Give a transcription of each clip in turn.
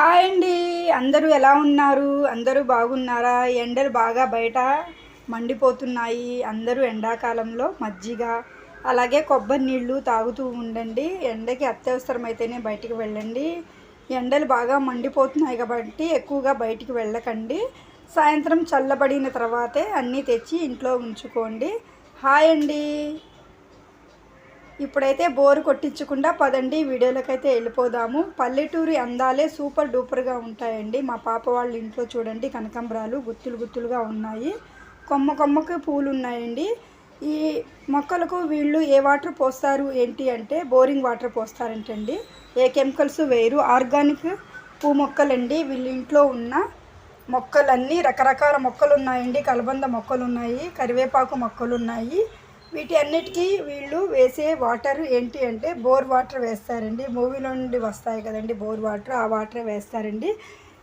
Hi అండి. అందరూ ఎలా ఉన్నారు? అందరూ బాగున్నారా? ఎండలు బాగా బయట మండిపోతున్నాయి. అందరూ ఎండాకాలంలో మజ్జిగ అలాగే కొబ్బరి నీళ్ళు తాగుతూ ఉండండి. ఎండకి అత్యవసరమైతేనే బయటికి వెళ్ళండి. ఎండలు బాగా మండిపోతున్నాయి కాబట్టి ఎక్కువగా బయటికి వెళ్ళకండి. సాయంత్రం చల్లబడిన తర్వాతే అన్నీ తెచ్చి ఇంట్లో ఉంచుకోండి. హాయ్ అండి. ఇప్పుడైతే బోరు కొట్టించకుండా పదండి వీడియోలకైతే వెళ్ళిపోదాము. పల్లెటూరి అందాలే సూపర్ డూపర్గా ఉంటాయండి. మా పాప వాళ్ళ ఇంట్లో చూడండి కనకాంబరాలు గుత్తులు గుత్తులుగా ఉన్నాయి. కొమ్మ కొమ్మకి పూలు ఉన్నాయండి ఈ మొక్కలకు వీళ్ళు ఏ వాటర్ పోస్తారు ఏంటి అంటే బోరింగ్ వాటర్ పోస్తారంటండి. ఏ కెమికల్స్ వేరు ఆర్గానిక్ పూ మొక్కలండి. వీళ్ళ ఇంట్లో ఉన్న మొక్కలన్నీ రకరకాల మొక్కలు ఉన్నాయండి కలబంద మొక్కలు ఉన్నాయి కరివేపాకు మొక్కలు ఉన్నాయి వీటి అన్నిటికీ వీళ్ళు వేసే వాటర్ ఏంటి అంటే బోర్ వాటర్ వేస్తారండి. మూవీలో నుండి వస్తాయి కదండి బోర్ వాటర్ ఆ వాటర్ వేస్తారండి.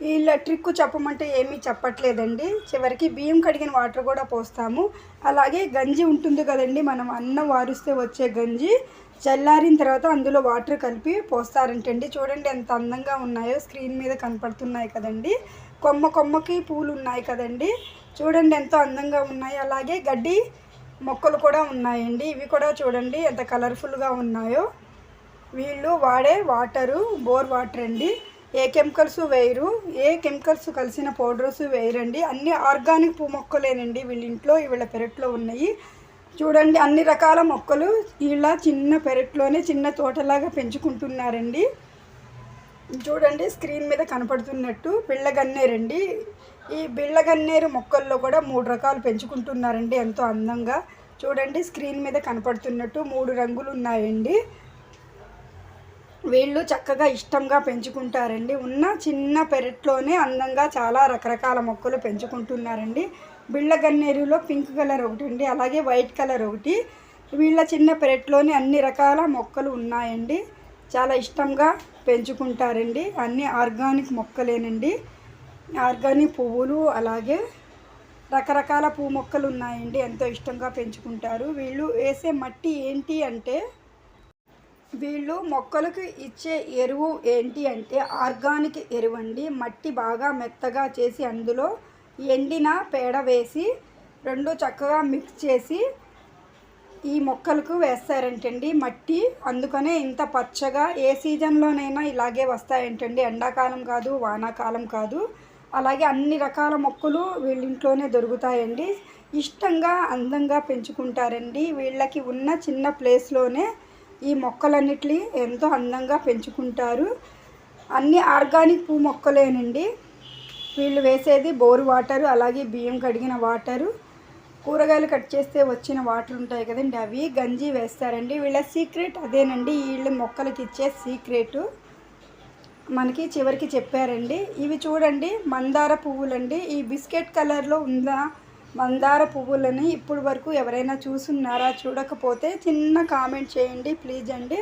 వీళ్ళ ట్రిక్ చెప్పమంటే ఏమీ చెప్పట్లేదండి. చివరికి బియ్యం కడిగిన వాటర్ కూడా పోస్తాము. అలాగే గంజి ఉంటుంది కదండి మనం అన్నం వారిస్తే వచ్చే గంజి చల్లారిన తర్వాత అందులో వాటర్ కలిపి పోస్తారంటండి. చూడండి ఎంత అందంగా ఉన్నాయో స్క్రీన్ మీద కనపడుతున్నాయి కదండి. కొమ్మ కొమ్మకి పూలు ఉన్నాయి కదండి. చూడండి ఎంతో అందంగా ఉన్నాయి. అలాగే గడ్డి మొక్కలు కూడా ఉన్నాయండి. ఇవి కూడా చూడండి ఎంత కలర్ఫుల్గా ఉన్నాయో. వీళ్ళు వాడే వాటరు బోర్ వాటర్ అండి. ఏ కెమికల్స్ వేయరు. ఏ కెమికల్స్ కలిసిన పౌడర్స్ వేయరండి. అన్ని ఆర్గానిక్ పూ మొక్కలేనండి వీళ్ళ ఇంట్లో వీళ్ళ పెరట్లో ఉన్నాయి. చూడండి అన్ని రకాల మొక్కలు ఇలా చిన్న పెరట్లోనే చిన్న తోటలాగా పెంచుకుంటున్నారండి. చూడండి స్క్రీన్ మీద కనపడుతున్నట్టు పిల్లగన్నేరండి ఈ బిళ్ళగన్నేరు మొక్కల్లో కూడా మూడు రకాలు పెంచుకుంటున్నారండి ఎంతో అందంగా. చూడండి స్క్రీన్ మీద కనపడుతున్నట్టు మూడు రంగులు ఉన్నాయండి. వీళ్ళు చక్కగా ఇష్టంగా పెంచుకుంటారండి. ఉన్న చిన్న పెరట్లోనే అందంగా చాలా రకరకాల మొక్కలు పెంచుకుంటున్నారండి. బిళ్ళగన్నేరులో పింక్ కలర్ ఒకటి అండి అలాగే వైట్ కలర్ ఒకటి. వీళ్ళ చిన్న పెరట్లోనే అన్ని రకాల మొక్కలు ఉన్నాయండి. చాలా ఇష్టంగా పెంచుకుంటారండి. అన్ని ఆర్గానిక్ మొక్కలేనండి. ఆర్గానిక్ పువ్వులు అలాగే రకరకాల పువ్వు మొక్కలు ఉన్నాయండి. ఎంతో ఇష్టంగా పెంచుకుంటారు. వీళ్ళు వేసే మట్టి ఏంటి అంటే వీళ్ళు మొక్కలకు ఇచ్చే ఎరువు ఏంటి అంటే ఆర్గానిక్ ఎరువు అండి మట్టి బాగా మెత్తగా చేసి అందులో ఎండిన పేడ వేసి రెండు చక్కగా మిక్స్ చేసి ఈ మొక్కలకు వేస్తారంటండి మట్టి. అందుకనే ఇంత పచ్చగా ఏ సీజన్లోనైనా ఇలాగే వస్తాయంటండి. ఎండాకాలం కాదు వానాకాలం కాదు. అలాగే అన్ని రకాల మొక్కలు వీళ్ళ ఇంట్లోనే దొరుకుతాయండి. ఇష్టంగా అందంగా పెంచుకుంటారండి. వీళ్ళకి ఉన్న చిన్న ప్లేస్లోనే ఈ మొక్కలన్నిటిని ఎంతో అందంగా పెంచుకుంటారు. అన్ని ఆర్గానిక్ పూ మొక్కలేనండి. వీళ్ళు వేసేది బోరు వాటరు అలాగే బియ్యం కడిగిన వాటరు. కూరగాయలు కట్ చేస్తే వచ్చిన వాటర్ ఉంటాయి కదండి అవి. గంజి వేస్తారండి. వీళ్ళ సీక్రెట్ అదేనండి. వీళ్ళ మొక్కలకి ఇచ్చే సీక్రెట్. మనకి చివరికి చెప్పారండి. ఇవి చూడండి మందార పువ్వులండి. ఈ బిస్కెట్ కలర్లో ఉందా మందార పువ్వులని ఇప్పుడు వరకు ఎవరైనా చూసున్నారా చూడకపోతే చిన్న కామెంట్ చేయండి ప్లీజ్ అండి.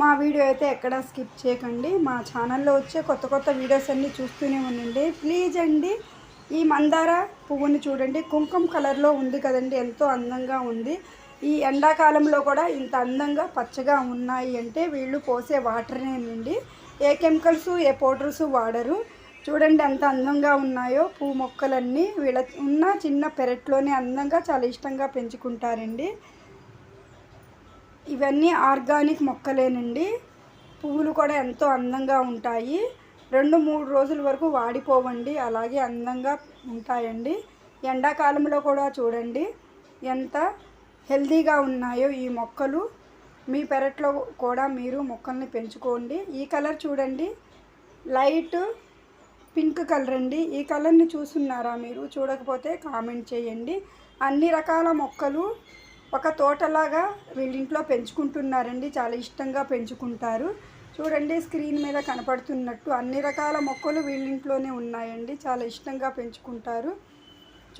మా వీడియో అయితే ఎక్కడ స్కిప్ చేయకండి. మా ఛానల్లో వచ్చే కొత్త కొత్త వీడియోస్ అన్నీ చూస్తూనే ఉండండి. ప్లీజ్ అండి ఈ మందార పువ్వుని చూడండి. కుంకుమ కలర్లో ఉంది కదండి ఎంతో అందంగా ఉంది. ఈ ఎండాకాలంలో కూడా ఇంత అందంగా పచ్చగా ఉన్నాయి అంటే వీళ్ళు పోసే వాటర్నేనండి ఏ కెమికల్స్ ఏ పౌడర్స్ వాడరు. చూడండి ఎంత అందంగా ఉన్నాయో పూ మొక్కలన్నీ. వీళ్ళ ఉన్న చిన్న పెరట్లోనే అందంగా చాలా ఇష్టంగా పెంచుకుంటారండి. ఇవన్నీ ఆర్గానిక్ మొక్కలేనండి. పువ్వులు కూడా ఎంతో అందంగా ఉంటాయి. రెండు మూడు రోజుల వరకు వాడిపోవండి. అలాగే అందంగా ఉంటాయండి. ఎండాకాలంలో కూడా చూడండి ఎంత హెల్తీగా ఉన్నాయో ఈ మొక్కలు. మీ పెరట్లో కూడా మీరు మొక్కల్ని పెంచుకోండి. ఈ కలర్ చూడండి. లైట్ పింక్ కలర్ అండి. ఈ కలర్ని చూస్తున్నారా మీరు? చూడకపోతే కామెంట్ చేయండి. అన్ని రకాల మొక్కలు ఒక తోటలాగా వీళ్ళింట్లో పెంచుకుంటున్నారండి. చాలా ఇష్టంగా పెంచుకుంటారు. చూడండి స్క్రీన్ మీద కనపడుతున్నట్టు అన్ని రకాల మొక్కలు వీళ్ళింట్లోనే ఉన్నాయండి. చాలా ఇష్టంగా పెంచుకుంటారు.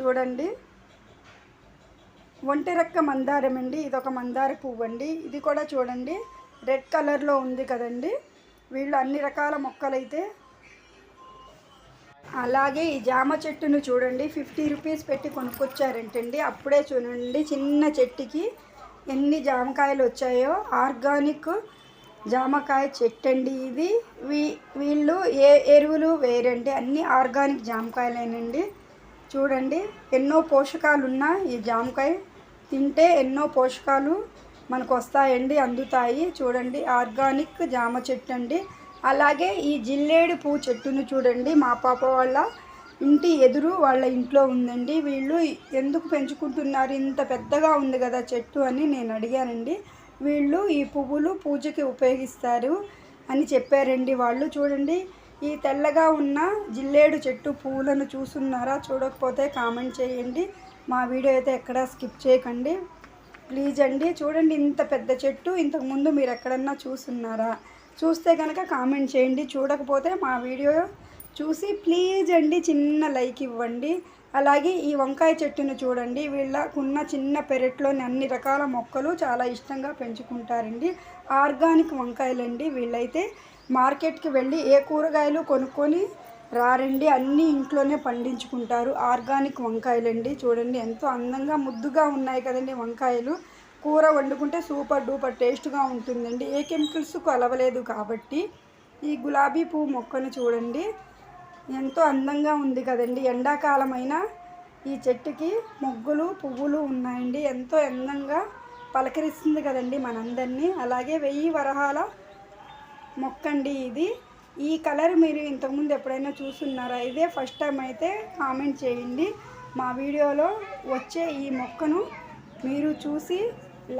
చూడండి. ఒంటెరక్క మందారం అండి. ఇది ఒక మందార పువ్వు అండి ఇది కూడా చూడండి. రెడ్ కలర్లో ఉంది కదండి. వీళ్ళు అన్ని రకాల మొక్కలైతే అలాగే ఈ జామ చెట్టును చూడండి. ఫిఫ్టీ రూపీస్ పెట్టి కొనుక్కొచ్చారంటండి. అప్పుడే చూడండి చిన్న చెట్టుకి ఎన్ని జామకాయలు వచ్చాయో. ఆర్గానిక్ జామకాయ చెట్టు అండి ఇది. వీ వీళ్ళు ఏ ఎరువులు వేరండి. అన్ని ఆర్గానిక్ జామకాయలేనండి. చూడండి ఎన్నో పోషకాలున్న ఈ జామకాయ తింటే ఎన్నో పోషకాలు మనకు వస్తాయండి అందుతాయి. చూడండి ఆర్గానిక్ జామ చెట్టు అండి అలాగే ఈ జిల్లేడు పువ్వు చెట్టును చూడండి. మా పాప వాళ్ళ ఇంటి ఎదురు వాళ్ళ ఇంట్లో ఉందండి. వీళ్ళు ఎందుకు పెంచుకుంటున్నారు? ఇంత పెద్దగా ఉంది కదా చెట్టు అని నేను అడిగానండి. వీళ్ళు ఈ పువ్వులు పూజకి ఉపయోగిస్తారు అని చెప్పారండి వాళ్ళు. చూడండి ఈ తెల్లగా ఉన్న జిల్లేడు చెట్టు పువ్వులను చూస్తున్నారా? చూడకపోతే కామెంట్ చేయండి. మా వీడియో అయితే ఎక్కడా స్కిప్ చేయకండి. ప్లీజ్ అండి చూడండి ఇంత పెద్ద చెట్టు ఇంతకుముందు మీరు ఎక్కడన్నా చూస్తున్నారా? చూస్తే కనుక కామెంట్ చేయండి. చూడకపోతే మా వీడియో చూసి ప్లీజ్ అండి చిన్న లైక్ ఇవ్వండి. అలాగే ఈ వంకాయ చెట్టును చూడండి. వీళ్ళకున్న చిన్న పెరట్లోని అన్ని రకాల మొక్కలు చాలా ఇష్టంగా పెంచుకుంటారండి. ఆర్గానిక్ వంకాయలండి వీళ్ళైతే. మార్కెట్కి వెళ్ళి ఏ కూరగాయలు కొనుక్కొని రారండి అన్నీ ఇంట్లోనే పండించుకుంటారు. ఆర్గానిక్ వంకాయలండి. చూడండి ఎంతో అందంగా ముద్దుగా ఉన్నాయి కదండి వంకాయలు. కూర వండుకుంటే సూపర్ డూపర్ టేస్ట్గా ఉంటుందండి. ఏ కెమికల్స్ కలవలేదు కాబట్టి ఈ గులాబీ పువ్వు మొక్కను చూడండి. ఎంతో అందంగా ఉంది కదండి. ఎండాకాలమైన ఈ చెట్టుకి మొగ్గులు పువ్వులు ఉన్నాయండి. ఎంతో అందంగా పలకరిస్తుంది కదండి మనందరినీ. అలాగే వెయ్యి వరహాల మొక్కండి ఇది. ఈ కలర్ మీరు ఇంతకుముందు ఎప్పుడైనా చూస్తున్నారా? ఇదే ఫస్ట్ టైం అయితే కామెంట్ చేయండి. మా వీడియోలో వచ్చే ఈ మొక్కను మీరు చూసి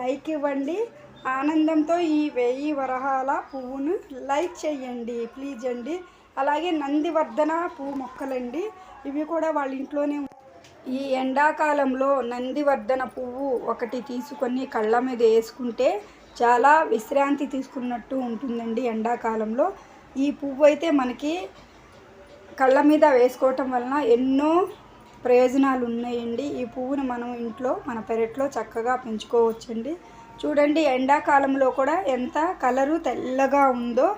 లైక్ ఇవ్వండి. ఆనందంతో ఈ వెయ్యి వరహాల పువ్వును లైక్ చేయండి ప్లీజ్ అండి. అలాగే నందివర్ధన పువ్వు మొక్కలండి. ఇవి కూడా వాళ్ళ ఇంట్లోనే ఈ ఎండాకాలంలో నందివర్ధన పువ్వు ఒకటి తీసుకొని కళ్ళ మీద వేసుకుంటే చాలా విశ్రాంతి తీసుకున్నట్టు ఉంటుందండి ఎండాకాలంలో. ఈ పువ్వు అయితే మనకి కళ్ళ మీద వేసుకోవటం వలన ఎన్నో ప్రయోజనాలు ఉన్నాయండి. ఈ పువ్వును మనం ఇంట్లో మన పెరట్లో చక్కగా పెంచుకోవచ్చండి. చూడండి ఎండాకాలంలో కూడా ఎంత కలరు తెల్లగా ఉందో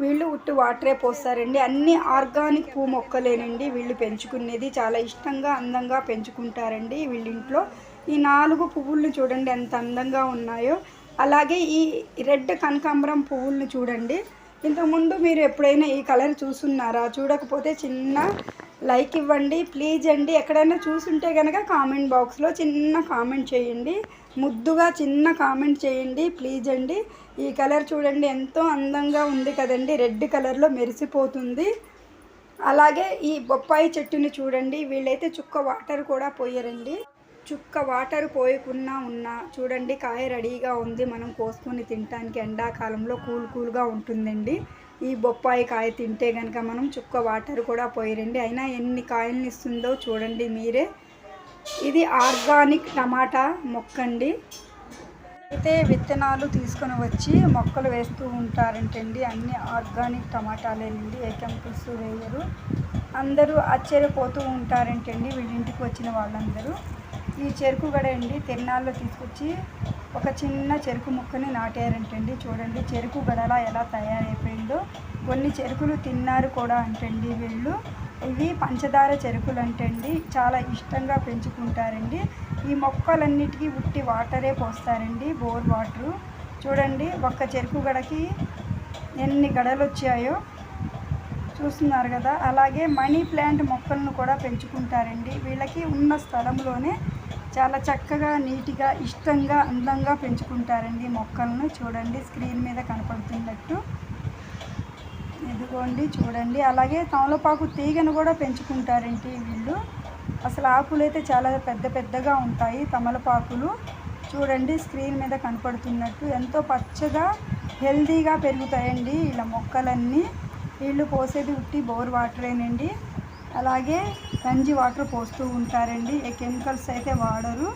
వీళ్ళు ఉట్టి వాటరే పోస్తారండి. అన్ని ఆర్గానిక్ పువ్వు మొక్కలేనండి. వీళ్ళు పెంచుకునేది చాలా ఇష్టంగా అందంగా పెంచుకుంటారండి వీళ్ళింట్లో ఈ నాలుగు పువ్వులను చూడండి ఎంత అందంగా ఉన్నాయో. అలాగే ఈ రెడ్ కనకాంబరం పువ్వులను చూడండి. ఇంతకుముందు మీరు ఎప్పుడైనా ఈ కలర్ చూసున్నారా? చూడకపోతే చిన్న లైక్ ఇవ్వండి. ప్లీజ్ అండి ఎక్కడైనా చూసుంటే కనుక కామెంట్ బాక్స్లో చిన్న కామెంట్ చేయండి. ముద్దుగా చిన్న కామెంట్ చేయండి ప్లీజ్ అండి. ఈ కలర్ చూడండి ఎంతో అందంగా ఉంది కదండి. రెడ్ కలర్లో మెరిసిపోతుంది. అలాగే ఈ బొప్పాయి చెట్టుని చూడండి. వీళ్ళైతే చుక్క వాటర్ కూడా పోయారండి. చుక్క వాటర్ పోయకున్నా ఉన్నా చూడండి కాయ రెడీగా ఉంది. మనం కోసుకొని తినడానికి ఎండాకాలంలో కూల్ కూల్గా ఉంటుందండి. ఈ బొప్పాయి కాయ తింటే కనుక మనం చుక్క వాటర్ కూడా పోయరండి. అయినా ఎన్ని కాయల్ని ఇస్తుందో చూడండి మీరే. ఇది ఆర్గానిక్ టమాటా మొక్కండి. అయితే విత్తనాలు తీసుకొని వచ్చి మొక్కలు వేస్తూ ఉంటారంటండి. అన్ని ఆర్గానిక్ టమాటాలేనండి. ఏ కెమికల్స్ వేయరు. అందరూ ఆశ్చర్యపోతూ ఉంటారంటండి వీళ్ళింటికి వచ్చిన వాళ్ళందరూ. ఈ చెరుకు గడ అండి తిరునాళ్ళలో తీసుకొచ్చి ఒక చిన్న చెరుకు ముక్కని నాటారంటండి. చూడండి చెరుకు గడలా ఎలా తయారైపోయిందో. కొన్ని చెరుకులు తిన్నారు కూడా అంటండి వీళ్ళు. ఇవి పంచదార చెరుకులు అంటండి చాలా ఇష్టంగా పెంచుకుంటారండి. ఈ మొక్కలన్నిటికీ ఉట్టి వాటరే పోస్తారండి బోర్ వాటరు. చూడండి ఒక్క చెరుకు గడకి ఎన్ని గడలు వచ్చాయో చూస్తున్నారు కదా అలాగే మనీ ప్లాంట్ మొక్కలను కూడా పెంచుకుంటారండి. వీళ్ళకి ఉన్న స్థలంలోనే చాలా చక్కగా నీట్గా ఇష్టంగా అందంగా పెంచుకుంటారండి మొక్కలను. చూడండి స్క్రీన్ మీద కనపడుతున్నట్టు. ఇదిగోండి చూడండి. అలాగే తమలపాకు తీగను కూడా పెంచుకుంటారండి వీళ్ళు. అసలు ఆకులు అయితే చాలా పెద్ద పెద్దగా ఉంటాయి తమలపాకులు. చూడండి స్క్రీన్ మీద కనపడుతున్నట్టు. ఎంతో పచ్చగా హెల్తీగా పెరుగుతాయండి ఇలా మొక్కలన్నీ. వీళ్ళు పోసేది ఉట్టి బోర్ వాటరేనండి. అలాగే గంజి వాటర్ పోస్తూ ఉంటారండి. ఏ కెమికల్స్ అయితే వాడరు.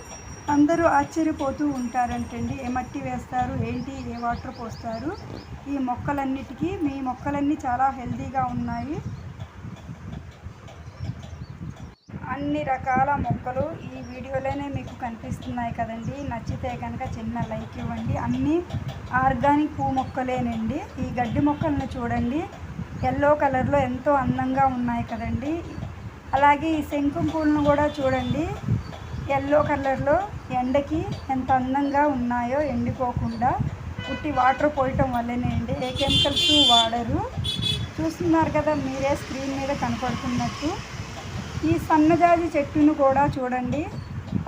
అందరూ ఆశ్చర్యపోతూ ఉంటారంటండి. ఏ మట్టి వేస్తారు? ఏంటి? ఏ వాటర్ పోస్తారు? ఈ మొక్కలన్నిటికీ మీ మొక్కలన్నీ చాలా హెల్తీగా ఉన్నాయి. అన్ని రకాల మొక్కలు ఈ వీడియోలోనే మీకు కనిపిస్తున్నాయి కదండి. నచ్చితే కనుక చిన్న లైక్ ఇవ్వండి. అన్నీ ఆర్గానిక్ పువ్వు మొక్కలేనండి. ఈ గడ్డి మొక్కలను చూడండి. ఎల్లో కలర్లో ఎంతో అందంగా ఉన్నాయి కదండి. అలాగే ఈ శంకు పూలను కూడా చూడండి. ఎల్లో కలర్లో ఎండకి ఎంత అందంగా ఉన్నాయో ఎండిపోకుండా ఉట్టి వాటర్ పోయటం వల్లనే అండి. ఏ కెమికల్స్ వాడరు. చూస్తున్నారు కదా మీరే స్క్రీన్ మీద కనపడుతున్నట్టు. ఈ సన్నజాజి చెట్టును కూడా చూడండి.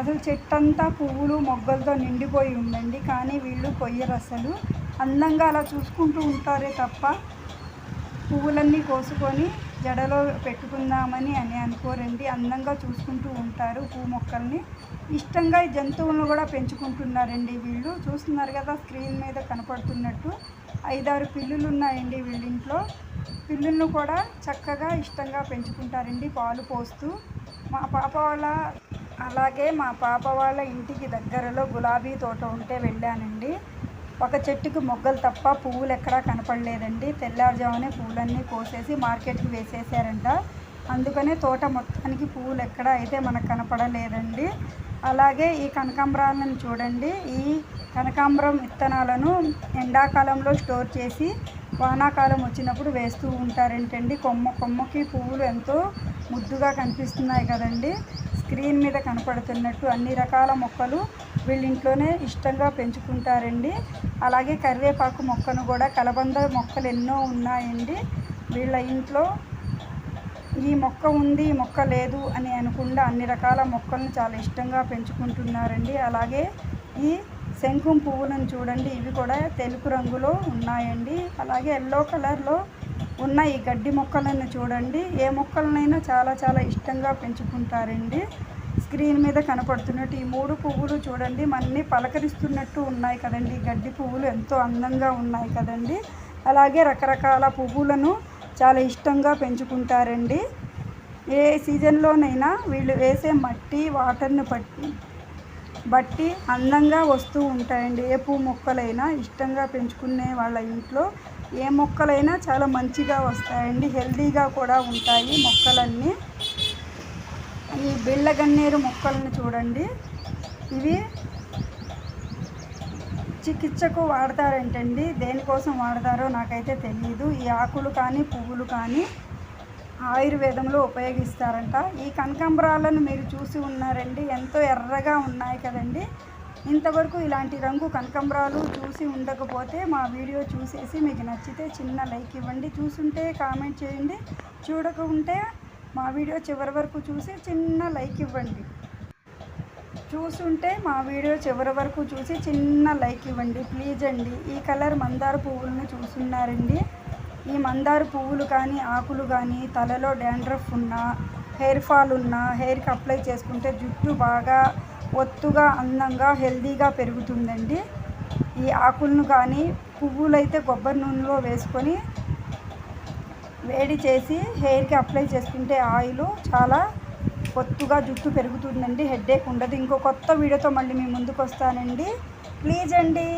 అసలు చెట్టంతా పువ్వులు మొగ్గలతో నిండిపోయి ఉందండి. కానీ వీళ్ళు కొయ్యరు అసలు. అందంగా అలా చూసుకుంటూ ఉంటారే తప్ప పువ్వులన్నీ కోసుకొని జడలో పెట్టుకుందామని అని అనుకోరండి. అందంగా చూసుకుంటూ ఉంటారు పువ్వు మొక్కల్ని. ఇష్టంగా ఈ జంతువులను కూడా పెంచుకుంటున్నారండి వీళ్ళు. చూస్తున్నారు కదా స్క్రీన్ మీద కనపడుతున్నట్టు. ఐదారు పిల్లులు ఉన్నాయండి వీళ్ళ ఇంట్లో. పిల్లులను కూడా చక్కగా ఇష్టంగా పెంచుకుంటారండి. పాలు పోస్తూ. మా పాప వాళ్ళ అలాగే మా పాప వాళ్ళ ఇంటికి దగ్గరలో గులాబీ తోట ఉంటే వెళ్ళానండి. ఒక చెట్టుకి మొగ్గలు తప్ప పువ్వులు ఎక్కడా కనపడలేదండి. తెల్లారుజామునే పువ్వులన్నీ కోసేసి మార్కెట్కి వేసేసారంట. అందుకనే తోట మొత్తానికి పువ్వులు ఎక్కడ అయితే మనకు కనపడలేదండి. అలాగే ఈ కనకాంబరాలను చూడండి. ఈ కనకాంబరం విత్తనాలను ఎండాకాలంలో స్టోర్ చేసి వానాకాలం వచ్చినప్పుడు వేస్తూ ఉంటారంటండి. కొమ్మ కొమ్మకి పువ్వులు ఎంతో ముద్దుగా కనిపిస్తున్నాయి కదండి. స్క్రీన్ మీద కనపడుతున్నట్టు అన్ని రకాల మొక్కలు వీళ్ళింట్లోనే ఇష్టంగా పెంచుకుంటారండి. అలాగే కరివేపాకు మొక్కను కూడా కలబంద మొక్కలు ఎన్నో ఉన్నాయండి. వీళ్ళ ఇంట్లో ఈ మొక్క ఉంది ఈ మొక్క లేదు అని అనకుండా అన్ని రకాల మొక్కలను చాలా ఇష్టంగా పెంచుకుంటున్నారండి. అలాగే ఈ శంకుం పువ్వులను చూడండి ఇవి కూడా తెలుపు రంగులో ఉన్నాయండి. అలాగే ఎల్లో కలర్లో ఉన్న ఈ గడ్డి మొక్కలను చూడండి. ఏ మొక్కలనైనా చాలా చాలా ఇష్టంగా పెంచుకుంటారండి. స్క్రీన్ మీద కనపడుతున్నట్టు ఈ మూడు పువ్వులు చూడండి. మన్ని పలకరిస్తున్నట్టు ఉన్నాయి కదండి. గడ్డి పువ్వులు ఎంతో అందంగా ఉన్నాయి కదండి. అలాగే రకరకాల పువ్వులను చాలా ఇష్టంగా పెంచుకుంటారండి. ఏ సీజన్లోనైనా వీళ్ళు వేసే మట్టి వాటర్ని బట్టి బట్టి అందంగా వస్తూ ఉంటాయండి. ఏ పువ్వు మొక్కలైనా ఇష్టంగా పెంచుకునే వాళ్ళ ఇంట్లో ఏ మొక్కలైనా చాలా మంచిగా వస్తాయండి హెల్దీగా కూడా ఉంటాయి మొక్కలన్నీ. ఈ బిళ్ళ గన్నేరు మొక్కలను చూడండి. ఇవి చికిత్సకు వాడతారంటండి. దేనికోసం వాడతారో నాకైతే తెలియదు ఈ ఆకులు కానీ పువ్వులు కానీ ఆయుర్వేదంలో ఉపయోగిస్తారంట. ఈ కనకాంబరాలను మీరు చూసి ఉన్నారండి. ఎంతో ఎర్రగా ఉన్నాయి కదండి. ఇంతవరకు ఇలాంటి రంగు కనకంబరాలు చూసి ఉండకపోతే మా వీడియో చూసేసి మీకు నచ్చితే చిన్న లైక్ ఇవ్వండి. చూసుంటే కామెంట్ చేయండి. చూడకుంటే మా వీడియో చివరి వరకు చూసి చిన్న లైక్ ఇవ్వండి. చూసుంటే మా వీడియో చివరి వరకు చూసి చిన్న లైక్ ఇవ్వండి. ప్లీజ్ అండి. ఈ కలర్ మందార పువ్వులను చూస్తున్నారండి. ఈ మందార పువ్వులు కానీ ఆకులు కానీ తలలో డాండ్రఫ్ ఉన్నా హెయిర్ ఫాల్ ఉన్నా హెయిర్కి అప్లై చేసుకుంటే జుట్టు బాగా ఒత్తుగా అందంగా హెల్దీగా పెరుగుతుందండి. ఈ ఆకులను కానీ పువ్వులు అయితే కొబ్బరి నూనెలో వేసుకొని వేడి చేసి హెయిర్కి అప్లై చేసుకుంటే ఆయిల్ చాలా ఒత్తుగా జుట్టు పెరుగుతుందండి. హెడ్ఏక్ ఉండదు. ఇంకో కొత్త వీడియోతో మళ్ళీ మీ ముందుకు వస్తానండి ప్లీజ్ అండి.